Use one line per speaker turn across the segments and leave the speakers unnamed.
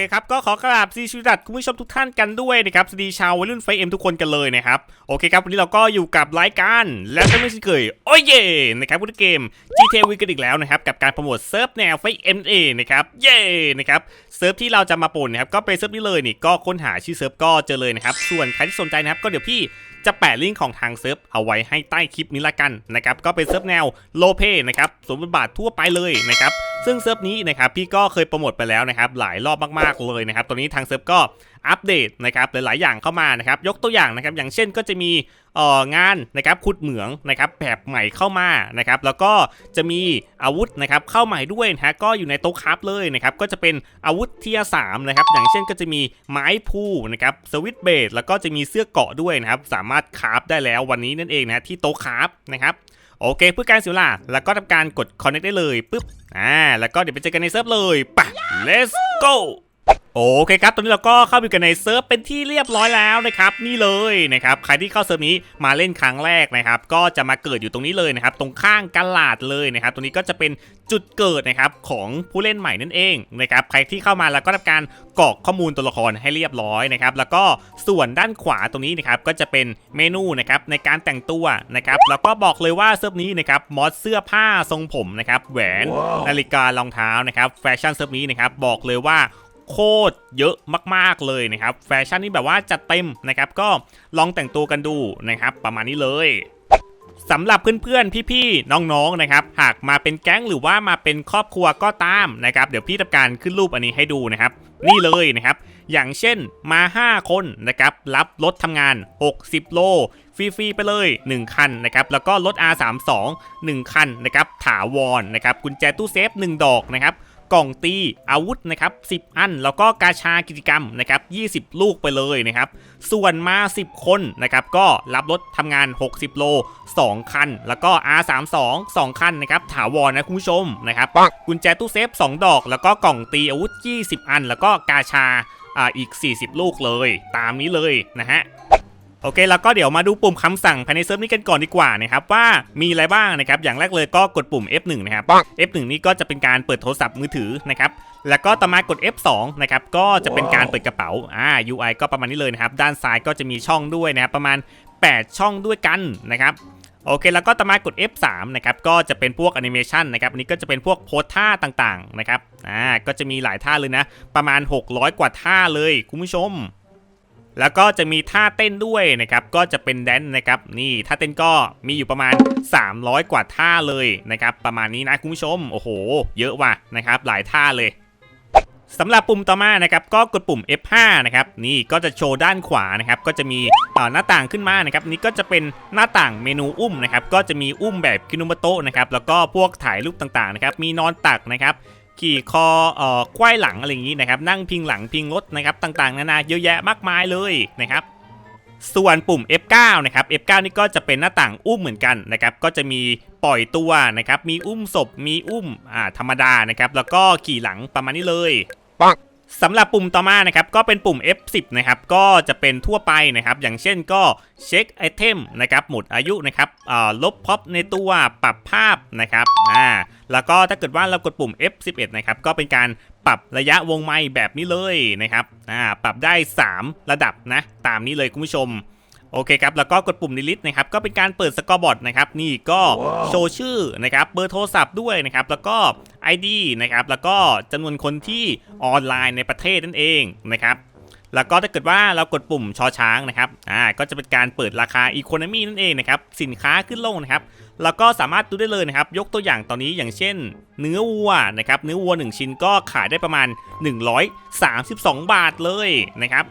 เคครับ ก็ขอกราบซีชูดัดคุณผู้ชมทุกท่านกันด้วยนะครับ สวัสดีชาววัยรุ่นไฟเอ็มทุกคนกันเลยนะครับ โอเคครับ วันนี้เราก็อยู่กับรายการและก็ไม่ใช่เคย โอ้ยเย่นะครับพุทธเกม GTA V กันอีกแล้วนะครับ กับการโปรโมทเซิร์ฟแนวไฟเอ็มเอนะครับ เย่นะครับเซิร์ฟที่เราจะมาป่นนะครับก็เป็นเซิร์ฟนี้เลยนี่ก็ค้นหาชื่อเซิร์ฟก็เจอเลยนะครับส่วนใครที่สนใจนะครับก็เดี๋ยวพี่จะแปะลิงก์ของทางเซิร์ฟเอาไว้ให้ใต้คลิปนี้ละกันนะครับก็เป็นเซิร์ฟแนวโลเ y นะครับสมบทบาททั่วไปเลยนะครับซึ่งเซิร์ฟนี้นะครับพี่ก็เคยโปรโมทไปแล้วนะครับหลายรอบมากๆเลยนะครับตัวนี้ทางเซิร์ฟก็ อัปเดตนะครับหลายๆอย่างเข้ามานะครับยกตัวอย่างนะครับอย่างเช่นก็จะมีเอ่องานนะครับขุดเหมืองนะครับแบบใหม่เข้ามานะครับแล้วก็จะมีอาวุธนะครับเข้าใหม่ด้วยนะฮะก็อยู่ในโต๊ะคราฟเลยนะครับก็จะเป็นอาวุธเทียสามนะครับอย่างเช่นก็จะมีไม้พูนะครับสวิตเบดแล้วก็จะมีเสื้อเกาะด้วยนะครับสามารถคราฟได้แล้ววันนี้นั่นเองนะที่โต๊ะคราฟนะครับโอเคเพื่อการเสียเวลาแล้วก็ทำการกด connect ได้เลยปุ๊บอ่าแล้วก็เดี๋ยวไปเจอกันในเซิร์ฟเลยปะ let's go โอเคครับ ตอนนี้เราก็เข้าไปกันในเซิร์ฟเป็นที่เรียบร้อยแล้วนะครับ นี่เลยนะครับ ใครที่เข้าเซิร์ฟนี้มาเล่นครั้งแรกนะครับ ก็จะมาเกิดอยู่ตรงนี้เลยนะครับ ตรงข้างกลาดเลยนะครับ ตรงนี้ก็จะเป็นจุดเกิดนะครับของผู้เล่นใหม่นั่นเองนะครับ ใครที่เข้ามาแล้วก็ทำการกรอกข้อมูลตัวละครให้เรียบร้อยนะครับ แล้วก็ส่วนด้านขวาตรงนี้นะครับ ก็จะเป็นเมนูนะครับในการแต่งตัวนะครับ แล้วก็บอกเลยว่าเซิร์ฟนี้นะครับ มอดเสื้อผ้าทรงผมนะครับ แหวน นาฬิการองเท้านะครับ แฟชั่นเซิร์ฟนี้นะครับ บอกเลยว่า โคตรเยอะมากๆเลยนะครับ แฟชั่นนี่แบบว่าจัดเต็มนะครับ ก็ลองแต่งตัวกันดูนะครับ ประมาณนี้เลยสำหรับเพื่อนๆ พี่ๆ น้องๆ นะครับ หากมาเป็นแก๊งหรือว่ามาเป็นครอบครัวก็ตามนะครับ เดี๋ยวพี่ทำการขึ้นรูปอันนี้ให้ดูนะครับ นี่เลยนะครับ อย่างเช่นมา 5 คนนะครับ รับรถทำงาน 60 โล ฟรีๆ ไปเลย 1 คันนะครับ แล้วก็รถ R32 1 คันนะครับ ถาวรนะครับ กุญแจตู้เซฟ 1 ดอกนะครับ กล่องตีอาวุธนะครับ10 อัน แล้วก็กาชากิจกรรมนะครับ20 ลูกไปเลยนะครับ ส่วนมา 10 คนนะครับก็รับรถทำงาน 60 โล 2 คัน แล้วก็ R32 2 คันนะครับถาวรนะคุณผู้ชมนะครับกุญแจตู้เซฟ 2 ดอก แล้วก็กล่องตีอาวุธ 20 อัน แล้วก็กาชาอ่าอีก 40 ลูกเลย ตามนี้เลยนะฮะ โอเคแล้วก็เดี๋ยวมาดูปุ่มคำสั่งภายในเซิร์ฟนี้กันก่อนดีกว่านะครับว่ามีอะไรบ้างนะครับอย่างแรกเลยก็กดปุ่ม F1 นะครับ F1 นี่ก็จะเป็นการเปิดโทรศัพท์มือถือนะครับแล้วก็ต่อมากด F2 นะครับก็จะเป็นการเปิดกระเป๋าอ่า UI ก็ประมาณนี้เลยนะครับด้านซ้ายก็จะมีช่องด้วยนะครับประมาณ 8 ช่องด้วยกันนะครับโอเคแล้วก็ต่อมากด F3 นะครับก็จะเป็นพวกแอนิเมชันนะครับอันนี้ก็จะเป็นพวกโพสท่าต่างๆนะครับอ่าก็จะมีหลายท่าเลยนะ ประมาณ 600 กว่าท่าเลยคุณผู้ชม แล้วก็จะมีท่าเต้นด้วยนะครับ ก็จะเป็นแดนซ์นะครับ นี่ท่าเต้นก็มีอยู่ประมาณ 300 กว่าท่าเลยนะครับ ประมาณนี้นะคุณผู้ชม โอ้โห เยอะว่ะนะครับ หลายท่าเลยสำหรับปุ่มต่อมานะครับก็กดปุ่ม F5 นะครับนี่ก็จะโชว์ด้านขวานะครับก็จะมีหน้าต่างขึ้นมานะครับนี่ก็จะเป็นหน้าต่างเมนูอุ้มนะครับก็จะมีอุ้มแบบคินุมโตะนะครับแล้วก็พวกถ่ายรูปต่างๆนะครับมีนอนตักนะครับ ขี่คอเอ่อควายหลังอะไรอย่างนี้นะครับ นั่งพิงหลังพิงรถนะครับต่างๆนานาเยอะแยะมากมายเลยนะครับส่วนปุ่ม F9 นะครับ F9 นี่ก็จะเป็นหน้าต่างอุ้มเหมือนกันนะครับ ก็จะมีปล่อยตัวนะครับ มีอุ้มศพ มีอุ้มอ่าธรรมดานะครับ แล้วก็ขี่หลังประมาณนี้เลยปัง สำหรับปุ่มต่อมานะครับก็เป็นปุ่ม F10 นะครับก็จะเป็นทั่วไปนะครับ อย่างเช่นก็เช็คไอเทมนะครับหมดอายุนะครับลบพ็อปในตัวปรับภาพนะครับอ่าแล้วก็ถ้าเกิดว่าเรากดปุ่ม F11 นะครับก็เป็นการปรับระยะวงไม้แบบนี้เลยนะครับอ่าปรับได้ 3 ระดับนะตามนี้เลยคุณผู้ชม โอเคครับ แล้วก็กดปุ่ม delete นะครับ ก็เป็นการเปิดสกอร์บอร์ดนะครับ นี่ก็โชว์ชื่อนะครับ เบอร์โทรศัพท์ด้วยนะครับ แล้วก็ ID นะครับ แล้วก็จำนวนคนที่ออนไลน์ในประเทศนั่นเองนะครับ แล้วก็ถ้าเกิดว่าเรากดปุ่มชอช้างนะครับ อ่า ก็จะเป็นการเปิดราคา Economy นั่นเองนะครับ สินค้าขึ้นลงนะครับ แล้วก็สามารถดูได้เลยนะครับ ยกตัวอย่างตอนนี้อย่างเช่น เนื้อวัวนะครับ เนื้อวัว 1 ชิ้นก็ขายได้ประมาณ 132 บาทเลยนะครับ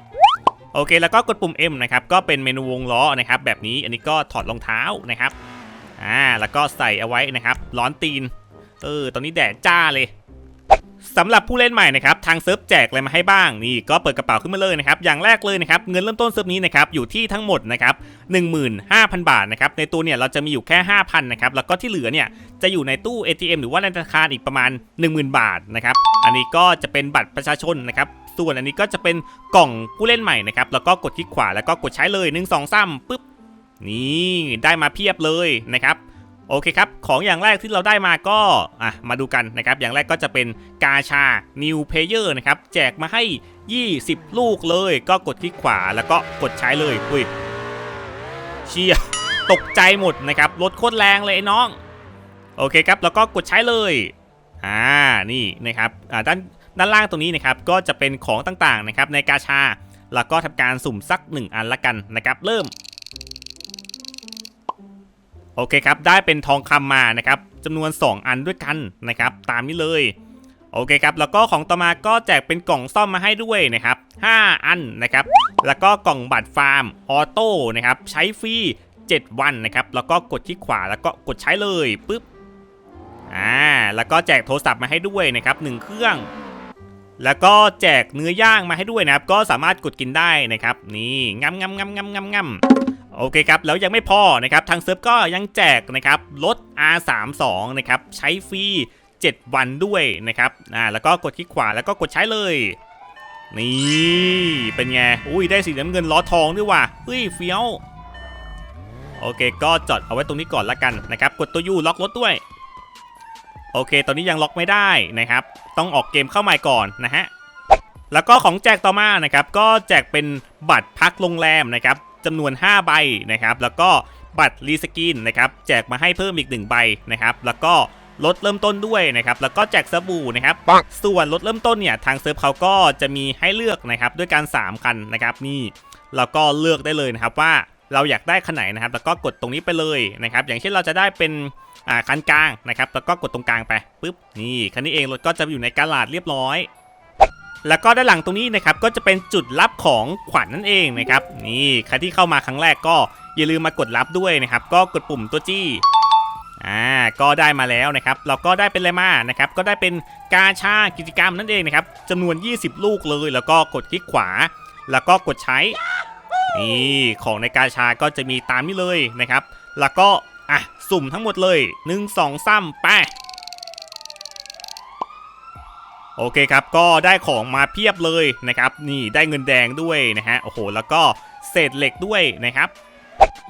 โอเค แล้วก็กดปุ่ม M นะครับ ก็เป็นเมนูวงล้อนะครับ แบบนี้ อันนี้ก็ถอดรองเท้านะครับ อ่า แล้วก็ใส่เอาไว้นะครับ ร้อนตีน เออ ตอนนี้แดดจ้าเลยสำหรับผู้เล่นใหม่นะครับ ทางเซิร์ฟแจกอะไรมาให้บ้าง นี่ก็เปิดกระเป๋าขึ้นมาเลยนะครับ อย่างแรกเลยนะครับ เงินเริ่มต้นเซิร์ฟนี้นะครับ อยู่ที่ทั้งหมดนะครับ15,000 บาทนะครับ ในตัวเนี่ยเราจะมีอยู่แค่ 5,000นะครับ แล้วก็ที่เหลือเนี่ยจะอยู่ในตู้ ATM หรือว่าในธนาคารอีกประมาณ 10,000 บาทนะครับ อันนี้ก็จะเป็นบัตรประชาชนนะครับส่วนอันนี้ก็จะเป็นกล่องผู้เล่นใหม่นะครับ แล้วก็กดคลิกขวาแล้วก็กดใช้เลย 1 2 3ปึ๊บ นี่ได้มาเพียบเลยนะครับ โอเคครับ ของอย่างแรกที่เราได้มาก็อะมาดูกันนะครับ อย่างแรกก็จะเป็นกาชา New Player นะครับ แจกมาให้ 20 ลูกเลย ก็กดคลิกขวาแล้วก็กดใช้เลยอุ้ยเชียตกใจหมดนะครับรถโคตรแรงเลยไอ้น้อง โอเคครับ แล้วก็กดใช้เลย อ่า นี่นะครับ อ่า ด้าน ด้านล่างตรงนี้นะครับก็จะเป็นของต่างๆนะครับในกาชา แล้วก็ทำการสุ่มสัก 1 อันละกันนะครับ เริ่ม โอเคครับ ได้เป็นทองคำมานะครับจำนวน 2 อันด้วยกันนะครับ ตามนี้เลยโอเคครับ แล้วก็ของต่อมาก็แจกเป็นกล่องซ่อมมาให้ด้วยนะครับ 5 อันนะครับ แล้วก็กล่องบัตรฟาร์มออโต้นะครับ ใช้ฟรี 7 วันนะครับ แล้วก็กดที่ขวาแล้วก็กดใช้เลยปึ๊บ อ่า แล้วก็แจกโทรศัพท์มาให้ด้วยนะครับหนึ่งเครื่อง แล้วก็แจกเนื้อย่างมาให้ด้วยนะครับ ก็สามารถกดกินได้นะครับ นี่งำงำงำงำงำงำโอเคครับ แล้วยังไม่พอนะครับ ทางเซิร์ฟก็ยังแจกนะครับรถ R32 นะครับ ใช้ฟรี 7 วันด้วยนะครับอ่าแล้วก็กดคลิกขวาแล้วก็กดใช้เลย นี่ เป็นไง อุ้ยได้สีน้ำเงินล้อทองด้วยว่ะเฮ้ยเฟี้ยว โอเค ก็จอดเอาไว้ตรงนี้ก่อนละกันนะครับ กดตัวยูล็อกรถด้วย โอเค ตอนนี้ยังล็อกไม่ได้นะครับ ต้องออกเกมเข้าใหม่ก่อนนะฮะ แล้วก็ของแจกต่อมานะครับ ก็แจกเป็นบัตรพักโรงแรมนะครับจำนวน 5 ใบนะครับ แล้วก็บัตรรีสกินนะครับ แจกมาให้เพิ่มอีก 1 ใบนะครับ แล้วก็ลดเริ่มต้นด้วยนะครับ แล้วก็แจกสบู่นะครับ ส่วนลดเริ่มต้นเนี่ยทางเซิร์ฟเขาก็จะมีให้เลือกนะครับด้วยการ 3 คันนะครับ นี่เราก็เลือกได้เลยนะครับว่าเราอยากได้คันไหนนะครับ แล้วก็กดตรงนี้ไปเลยนะครับ อย่างเช่นเราจะได้เป็น อ่าคันกลางนะครับแล้วก็กดตรงกลางไปปุ๊บนี่คันนี้เองรถก็จะอยู่ในกาลาดเรียบร้อย แล้วก็ด้านหลังตรงนี้นะครับก็จะเป็นจุดรับของขวัญนนั่นเองนะครับนี่ใครที่เข้ามาครั้งแรกก็อย่าลืมมากดรับด้วยนะครับ ก็กดปุ่มตัวจี้อ่าก็ได้มาแล้วนะครับ เราก็ได้เป็นอะไรมานะครับ ก็ได้เป็นกาชากิจกรรมนั่นเองนะครับจำนวน 20 ลูกเลย แล้วก็กดคลิกขวา แล้วก็กดใช้นี่ของในกาชาก็จะมีตามนี้เลยนะครับ แล้วก็ อะ สุ่มทั้งหมดเลย 1 2 3ไปโอเคครับ ก็ได้ของมาเพียบเลยนะครับ นี่ได้เงินแดงด้วยนะฮะ โอ้โห แล้วก็เศษเหล็กด้วยนะครับ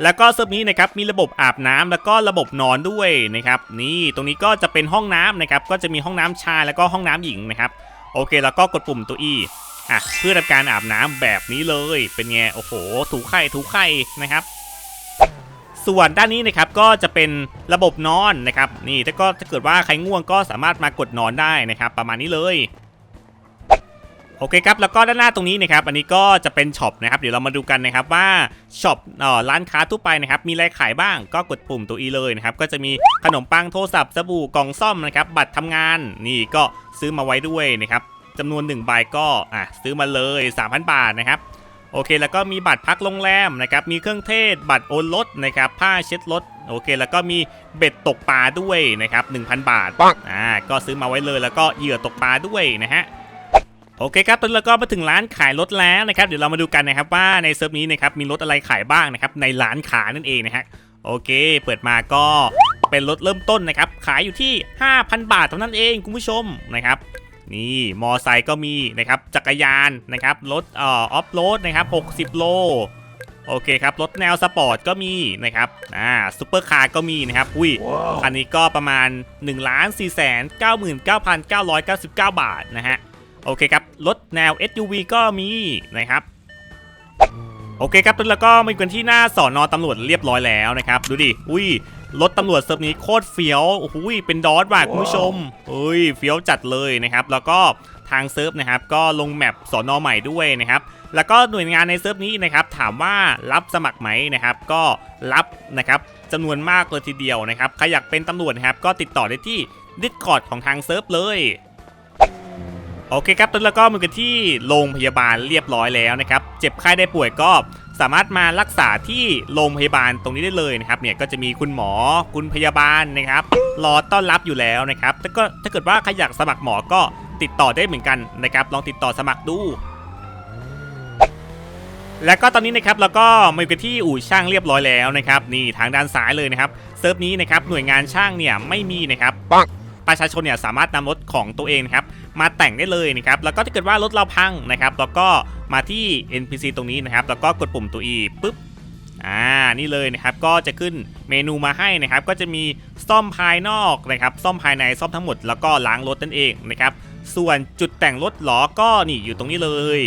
แล้วก็เซิร์ฟนี้นะครับ มีระบบอาบน้ำแล้วก็ระบบนอนด้วยนะครับ นี่ตรงนี้ก็จะเป็นห้องน้ำนะครับ ก็จะมีห้องน้ำชายแล้วก็ห้องน้ำหญิงนะครับ โอเค แล้วก็กดปุ่มตัว E อะเพื่อทำการอาบน้ำแบบนี้เลย เป็นไง โอ้โห ถูไข่ถูไข่นะครับ ส่วนด้านนี้นะครับก็จะเป็นระบบนอนนะครับนี่ถ้าก็ถ้าเกิดว่าใครง่วงก็สามารถมากดนอนได้นะครับประมาณนี้เลยโอเคครับแล้วก็ด้านหน้าตรงนี้นะครับอันนี้ก็จะเป็นช็อปนะครับเดี๋ยวเรามาดูกันนะครับว่าช็อปเอ่อร้านค้าทั่วไปนะครับมีอะไรขายบ้างก็กดปุ่มตัว E เลยนะครับก็จะมีขนมปังโทรศัพท์สบู่กล่องซ่อมนะครับบัตรทำงานนี่ก็ซื้อมาไว้ด้วยนะครับจำนวน1ใบก็อะซื้อมาเลย 3,000 บาทนะครับ โอเค แล้วก็มีบัตรพักโรงแรมนะครับ มีเครื่องเทศ บัตรโอนรถนะครับ ผ้าเช็ดรถ โอเค แล้วก็มีเบ็ดตกปลาด้วยนะครับ 1,000 บาท
ปัง
อ่า ก็ซื้อมาไว้เลย แล้วก็เหยื่อตกปลาด้วยนะฮะ โอเคครับ ตอนนี้เราก็มาถึงร้านขายรถแล้วนะครับ เดี๋ยวเรามาดูกันนะครับว่าในเซิร์ฟนี้นะครับ มีรถอะไรขายบ้างนะครับ ในร้านขานั่นเองนะฮะ โอเค เปิดมาก็เป็นรถเริ่มต้นนะครับ ขายอยู่ที่ 5,000 บาทเท่านั้นเองคุณผู้ชมนะครับ นี่มอไซค์ก็มีนะครับจักรยานนะครับรถเอ่อออฟโรดนะครับ60 โลโอเคครับรถแนวสปอร์ตก็มีนะครับอ่าซูเปอร์คาร์ก็มีนะครับอุ้ยคันนี้ก็ประมาณ 1 4 9 9 9 9 9 9 บาทนะฮะโอเคครับรถแนว SUV ก็มีนะครับโอเคครับตอนนี้เราก็มาอยู่กันที่หน้าสอนอตำรวจเรียบร้อยแล้วนะครับ ดูดิ อุ้ย รถตำรวจเซิร์ฟนี้โคตรเฟี้ยวโอ้โหยเป็นดอสว่ะคุณผู้ชมเฮ้ยเฟี้ยวจัดเลยนะครับ แล้วก็ทางเซิร์ฟนะครับก็ลงแมปสอนอใหม่ด้วยนะครับแล้วก็หน่วยงานในเซิร์ฟนี้นะครับถามว่ารับสมัครไหมนะครับ ก็รับนะครับจำนวนมากเลยทีเดียวนะครับใครอยากเป็นตำรวจนะครับก็ติดต่อได้ที่ Discord ของทางเซิร์ฟเลยโอเคครับตอนนี้เราก็มากันที่โรงพยาบาลเรียบร้อยแล้วนะครับ เจ็บไข้ได้ป่วยก็ สามารถมารักษาที่โรงพยาบาลตรงนี้ได้เลยนะครับเนี่ยก็จะมีคุณหมอคุณพยาบาลนะครับรอต้อนรับอยู่แล้วนะครับแต่ก็ถ้าเกิดว่าใครอยากสมัครหมอก็ติดต่อได้เหมือนกันนะครับ ลองติดต่อสมัครดู แล้วก็ตอนนี้นะครับเราก็มาอยู่กันที่อู่ช่างเรียบร้อยแล้วนะครับนี่ทางด้านซ้ายเลยนะครับเซิร์ฟนี้นะครับหน่วยงานช่างเนี่ยไม่มีนะครับ
ปัง
ประชาชนเนี่ยสามารถนำรถของตัวเองนะครับ มาแต่งได้เลยนะครับแล้วก็ถ้าเกิดว่ารถเราพังนะครับแล้วก็มาที่ NPC ตรงนี้นะครับแล้วก็กดปุ่มตัว E ปุ๊บอ่านี่เลยนะครับก็จะขึ้นเมนูมาให้นะครับ ก็จะมีซ่อมภายนอกนะครับ ซ่อมภายในซ่อมทั้งหมดแล้วก็ล้างรถนั่นเองนะครับ ส่วนจุดแต่งรถหรอก็นี่อยู่ตรงนี้เลย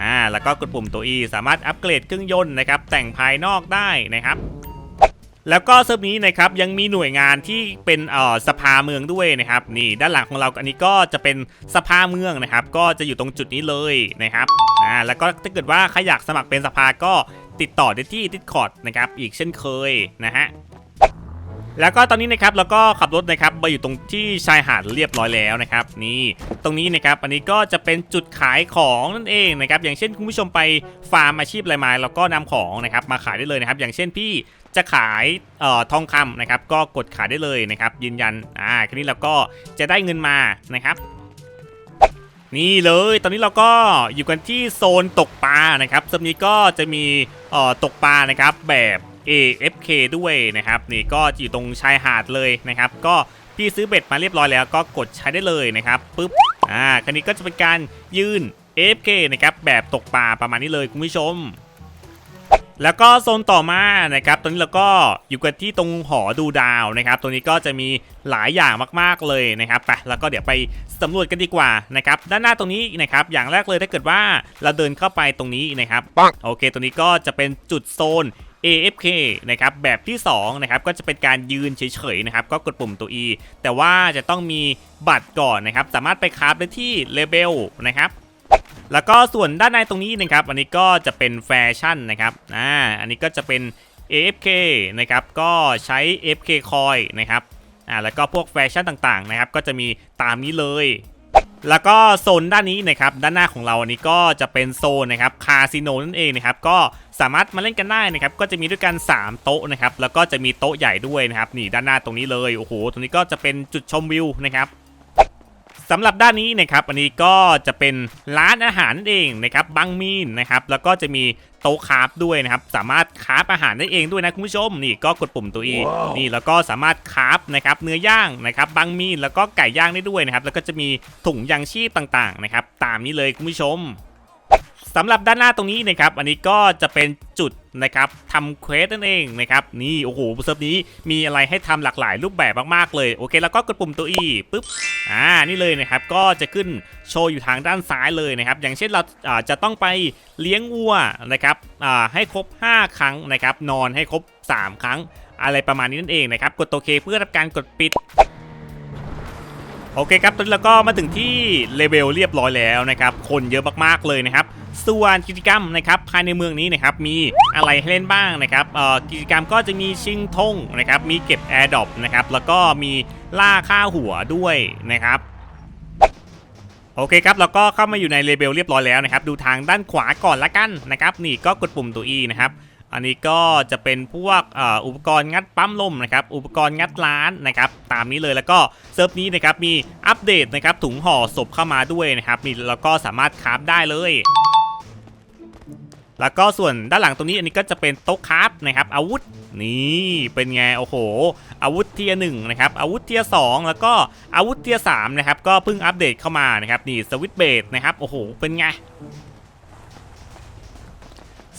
อ่าแล้วก็กดปุ่มตัว E สามารถอัปเกรดเครื่องยนต์นะครับ แต่งภายนอกได้นะครับ แล้วก็เซิร์ฟนี้นะครับยังมีหน่วยงานที่เป็นเอ่อสภาเมืองด้วยนะครับนี่ด้านหลังของเราอันนี้ก็จะเป็นสภาเมืองนะครับ ก็จะอยู่ตรงจุดนี้เลยนะครับอ่าแล้วก็ถ้าเกิดว่าใครอยากสมัครเป็นสภาก็ติดต่อได้ที่ดิสคอร์ดนะครับอีกเช่นเคยนะฮะ แล้วก็ตอนนี้นะครับเราก็ขับรถนะครับมาอยู่ตรงที่ชายหาดเรียบร้อยแล้วนะครับ นี่ตรงนี้นะครับอันนี้ก็จะเป็นจุดขายของนั่นเองนะครับอย่างเช่นคุณผู้ชมไปฟาร์มอาชีพอะไรมาแล้วก็นำของนะครับมาขายได้เลยนะครับ อย่างเช่นพี่จะขายเอ่อทองคำนะครับ ก็กดขายได้เลยนะครับยืนยันอ่าแค่นี้เราก็จะได้เงินมานะครับนี่เลยตอนนี้เราก็อยู่กันที่โซนตกปลานะครับซึ่งนี้ก็จะมีเอ่อตกปลานะครับแบบ AFK ด้วยนะครับนี่ก็อยู่ตรงชายหาดเลยนะครับก็พี่ซื้อเบ็ดมาเรียบร้อยแล้วก็กดใช้ได้เลยนะครับปุ๊บอ่าคันนี้ก็จะเป็นการยืน AFK นะครับแบบตกปลาประมาณนี้เลยคุณผู้ชม แล้วก็โซนต่อมานะครับตอนนี้เราก็อยู่กันที่ตรงหอดูดาวนะครับตรงนี้ก็จะมีหลายอย่างมากๆเลยนะครับไปแล้วก็เดี๋ยวไปสำรวจกันดีกว่านะครับด้านหน้าตรงนี้นะครับอย่างแรกเลยถ้าเกิดว่าเราเดินเข้าไปตรงนี้นะครับ
ปัง
โอเคตรงนี้ก็จะเป็นจุดโซน AFK นะครับแบบที่2นะครับก็จะเป็นการยืนเฉยๆนะครับก็กดปุ่มตัว E แต่ว่าจะต้องมีบัตรก่อนนะครับสามารถไปคราฟได้ที่เลเบลนะครับแล้วก็ส่วนด้านในตรงนี้นะครับอันนี้ก็จะเป็นแฟชั่นนะครับอ่าอันนี้ก็จะเป็น AFK นะครับก็ใช้ AFK coin นะครับอ่าแล้วก็พวกแฟชั่นต่างๆนะครับก็จะมีตามนี้เลยแล้วก็โซนด้านนี้นะครับด้านหน้าของเราอันนี้ก็จะเป็นโซนนะครับคาสิโนนั่นเองนะครับก็ สามารถมาเล่นกันได้นะครับก็จะมีด้วยกัน 3 โต๊ะนะครับแล้วก็จะมีโต๊ะใหญ่ด้วยนะครับนี่ด้านหน้าตรงนี้เลยโอ้โหตรงนี้ก็จะเป็นจุดชมวิวนะครับสำหรับด้านนี้นะครับอันนี้ก็จะเป็นร้านอาหารนั่นเองนะครับบังมีนนะครับแล้วก็จะมีโต๊ะคราฟด้วยนะครับสามารถคราฟอาหารได้เองด้วยนะคุณผู้ชมนี่ก็กดปุ่มตัว E นี่แล้วก็สามารถคราฟนะครับเนื้อย่างนะครับบังมีนแล้วก็ไก่ย่างได้ด้วยนะครับแล้วก็จะมีถุงยางชีพต่างๆนะครับตามนี้เลยคุณผู้ชม สำหรับด้านหน้าตรงนี้นะครับอันนี้ก็จะเป็นจุดนะครับทำเควสนั่นเองนะครับนี่โอ้โหเซิร์ฟนี้มีอะไรให้ทำหลากหลายรูปแบบมากๆเลยโอเค แล้วก็กดปุ่มตัว E ปุ๊บอ่านี่เลยนะครับก็จะขึ้นโชว์อยู่ทางด้านซ้ายเลยนะครับอย่างเช่นเราจะต้องไปเลี้ยงวัวนะครับให้ครบ 5 ครั้งนะครับนอนให้ครบ 3 ครั้งอะไรประมาณนี้นั่นเองนะครับกดตัวเคเพื่อรับการกดปิดโอเคครับตอนนี้เราก็มาถึงที่เลเวลเรียบร้อยแล้วนะครับคนเยอะมากๆเลยนะครับ ส่วนกิจกรรมนะครับภายในเมืองนี้นะครับมีอะไรให้เล่นบ้างนะครับเอ่อกิจกรรมก็จะมีชิงธงนะครับมีเก็บแอร์ดอปนะครับแล้วก็มีล่าค่าหัวด้วยนะครับโอเคครับเราก็เข้ามาอยู่ในเลเบลเรียบร้อยแล้วนะครับ ดูทางด้านขวาก่อนละกันนะครับ นี่ก็กดปุ่มตัว E นะครับ อันนี้ก็จะเป็นพวกอ,อุปกรณ์งัดปั๊มลมนะครับ อุปกรณ์งัดร้านนะครับ ตามนี้เลยแล้วก็เซิร์ฟนี้นะครับมีอัปเดตนะครับถุงห่อศพเข้ามาด้วยนะครับนี่แล้วก็สามารถคราฟได้เลย แล้วก็ส่วนด้านหลังตรงนี้อันนี้ก็จะเป็นโต๊ะคราฟนะครับ อาวุธนี่เป็นไงโอ้โห อาวุธเทียหนึ่งนะครับอาวุธเทียสองแล้วก็อาวุธเทียสามนะครับก็เพิ่งอัปเดตเข้ามานะครับนี่สวิตเบดนะครับโอ้โหเป็นไง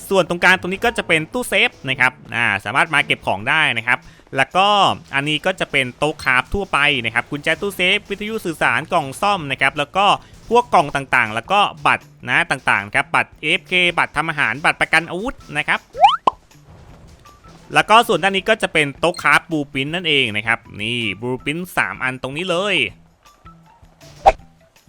ส่วนตรงกลางตรงนี้ก็จะเป็นตู้เซฟนะครับอ่าสามารถมาเก็บของได้นะครับ แล้วก็อันนี้ก็จะเป็นโต๊ะคราฟทั่วไปนะครับกุญแจตู้เซฟ วิทยุสื่อสารกล่องซ่อมนะครับแล้วก็ พวกกล่องต่างๆ แล้วก็บัตรนะต่างๆครับบัตร AFK บัตรทำอาหารบัตรประกันอาวุธนะครับ แล้วก็ส่วนด้านนี้ก็จะเป็นโต๊ะคราฟบูปินนั่นเองนะครับ นี่บูปิน3 อันตรงนี้เลย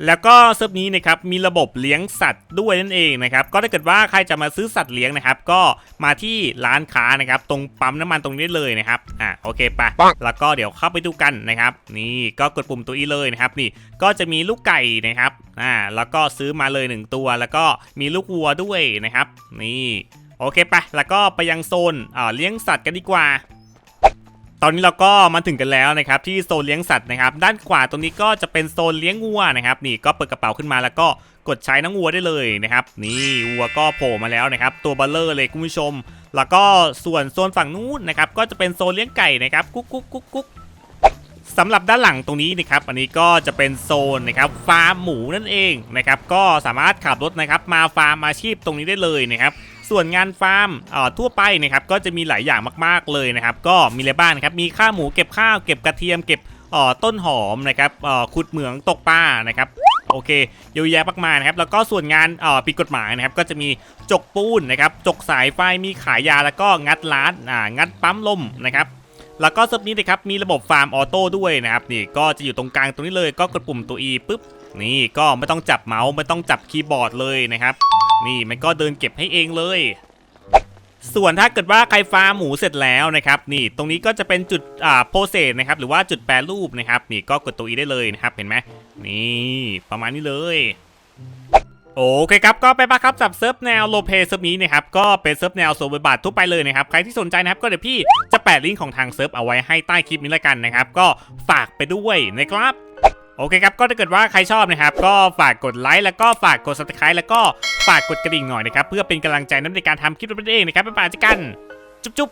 แล้วก็เซิร์ฟนี้นะครับมีระบบเลี้ยงสัตว์ด้วยนั่นเองนะครับก็ถ้าเกิดว่าใครจะมาซื้อสัตว์เลี้ยงนะครับ ก็มาที่ร้านค้านะครับ ตรงปั๊มน้ำมันตรงนี้เลยนะครับอะโอเคไป
ปัง
แล้วก็เดี๋ยวเข้าไปดูกันนะครับ นี่ก็กดปุ่มตัวอีเลยนะครับ นี่ก็จะมีลูกไก่นะครับอ่าแล้วก็ซื้อมาเลยหนึ่งตัว แล้วก็มีลูกวัวด้วยนะครับ นี่โอเคไปแล้วก็ไปยังโซนอ่าเลี้ยงสัตว์กันดีกว่า ตอนนี้เราก็มาถึงกันแล้วนะครับที่โซนเลี้ยงสัตว์นะครับ ด้านขวาตรงนี้ก็จะเป็นโซนเลี้ยงวัวนะครับ นี่ก็เปิดกระเป๋าขึ้นมาแล้วก็กดใช้น้องวัวได้เลยนะครับ นี่วัวก็โผล่มาแล้วนะครับ ตัวเบลเลอร์เลยคุณผู้ชม แล้วก็ส่วนโซนฝั่งนู้นนะครับ ก็จะเป็นโซนเลี้ยงไก่นะครับกุ๊กกุ๊กกุ๊กกุ๊กสำหรับด้านหลังตรงนี้นะครับอันนี้ก็จะเป็นโซนนะครับฟาร์มหมูนั่นเองนะครับก็สามารถขับรถนะครับมาฟาร์มอาชีพตรงนี้ได้เลยนะครับ ส่วนงานฟาร์มทั่วไปนะครับก็จะมีหลายอย่างมากๆเลยนะครับ ก็มีอะไรบ้างนครับมีข้าวหมูเก็บข้าวเก็บกระเทียมเก็บต้นหอมนะครับขุดเหมืองตกปลานะครับโอเคเยอะแยะมากมายนะครับ แล้วก็ส่วนงานเอ่อผิดกฎหมายนะครับ ก็จะมีจกปูนนะครับ จกสายไฟ มีขายยา แล้วก็งัดร้านอ่างัดปั๊มลมนะครับ แล้วก็เซิร์ฟนี้นะครับ มีระบบฟาร์มออโต้ด้วยนะครับ นี่ก็จะอยู่ตรงกลางตรงนี้เลย ก็กดปุ่มตัว E ปุ๊บ นี่ก็ไม่ต้องจับเมาส์ ไม่ต้องจับคีย์บอร์ดเลยนะครับ นี่มันก็เดินเก็บให้เองเลย ส่วนถ้าเกิดว่าใครฟาร์มหมูเสร็จแล้วนะครับ นี่ตรงนี้ก็จะเป็นจุดอ่าโปรเซสนะครับหรือว่าจุดแปรรูปนะครับ นี่ก็กดตัว E ได้เลยนะครับเห็นไหมนี่ประมาณนี้เลยโอเคครับ ก็ไปปะครับจับเซิร์ฟแนวโลเปเซิร์ฟนี้นะครับก็เป็นเซิร์ฟแนวโซเวอร์บาททั่วไปเลยนะครับ ใครที่สนใจนะครับก็เดี๋ยวพี่จะแปะลิงก์ของทางเซิร์ฟเอาไว้ให้ใต้คลิปนี้ละกันนะครับ ก็ฝากไปด้วยนะครับ โอเคครับ ก็ถ้าเกิดว่าใครชอบนะครับ ก็ฝากกดไลค์แล้วก็ฝากกด subscribe แล้วก็ฝากกดกระดิ่งหน่อยนะครับ เพื่อเป็นกำลังใจในการทำคลิปเราเองนะครับไปป่าจักัน จุ๊บ